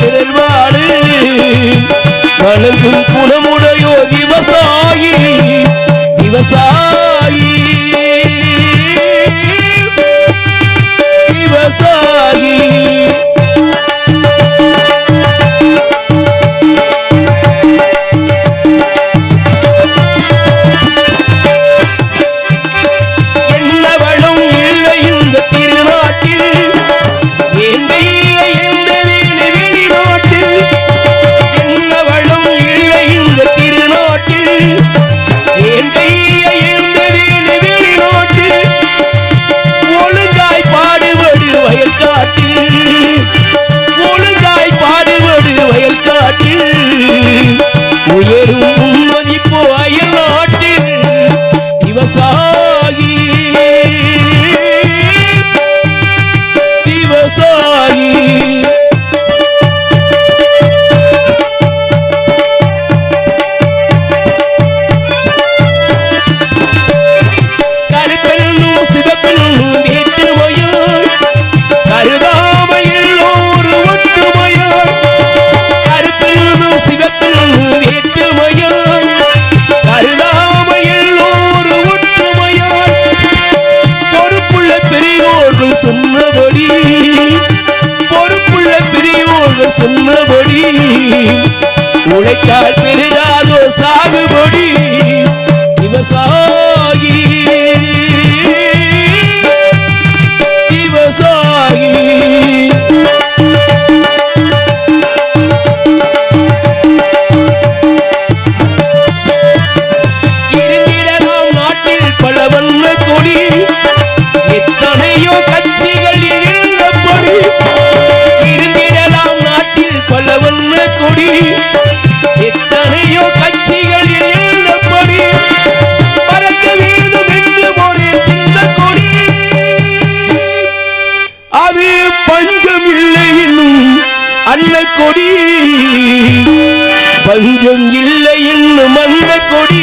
பெருமாளு வணங்கும் குணமுடையோ விவசாயி விவசாயி Thank you. அவர் சொன்னபடி உழைத்தால் பெருகாதோ சாகுபடி. விவசாயம் பஞ்சம் இல்லை இன்னும் அன்னை கொடி. பஞ்சம் இல்லை இன்னும் அன்னை கொடி.